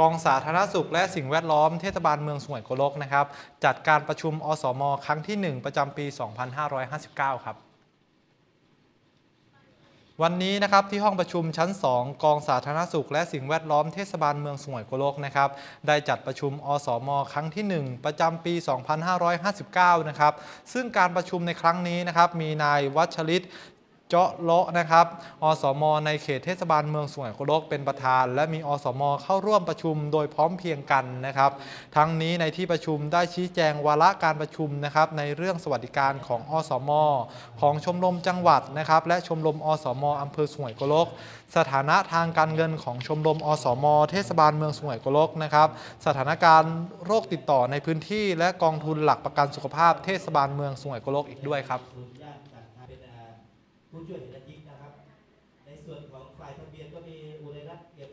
กองสาธารณสุขและสิ่งแวดล้อมเทศบาลเมืองสงขลาโกลกนะครับ จัดการประชุมอสม ครั้งที่ 1 ประจำปี 2559 ครับ วันนี้นะครับที่ห้องประชุมชั้น 2 กองสาธารณสุข และสิ่งแวดล้อมเทศบาลเมืองสงขลาโกลกนะครับ ได้จัดประชุมอสม ครั้งที่ 1 ประจำปี 2559 นะครับ ซึ่งการประชุมในครั้งนี้นะครับมีนายวัชริต เจาะเลาะนะครับ อสม ในเขตเทศบาลเมืองสุไหงโกลกเป็นประธาน และมีอสม เข้าร่วมประชุมโดยพร้อมเพียงกันนะครับ ทั้งนี้ในที่ประชุมได้ชี้แจงวาระการประชุมนะครับในเรื่องสวัสดิการของอสม ของชมรมจังหวัดนะครับและชมรมอสม อำเภอสุไหงโกลก สถานะทางการเงินของชมรมอสม เทศบาลเมืองสุไหงโกลกนะครับ สถานการณ์โรคติดต่อในพื้นที่ และกองทุนหลักประกันสุขภาพเทศบาลเมืองสุไหงโกลกอีกด้วยครับ ผู้ช่วยเห็นยิกนะครับ ในส่วนของฝ่ายทะเบียนก็มีอุไรรัตเอี่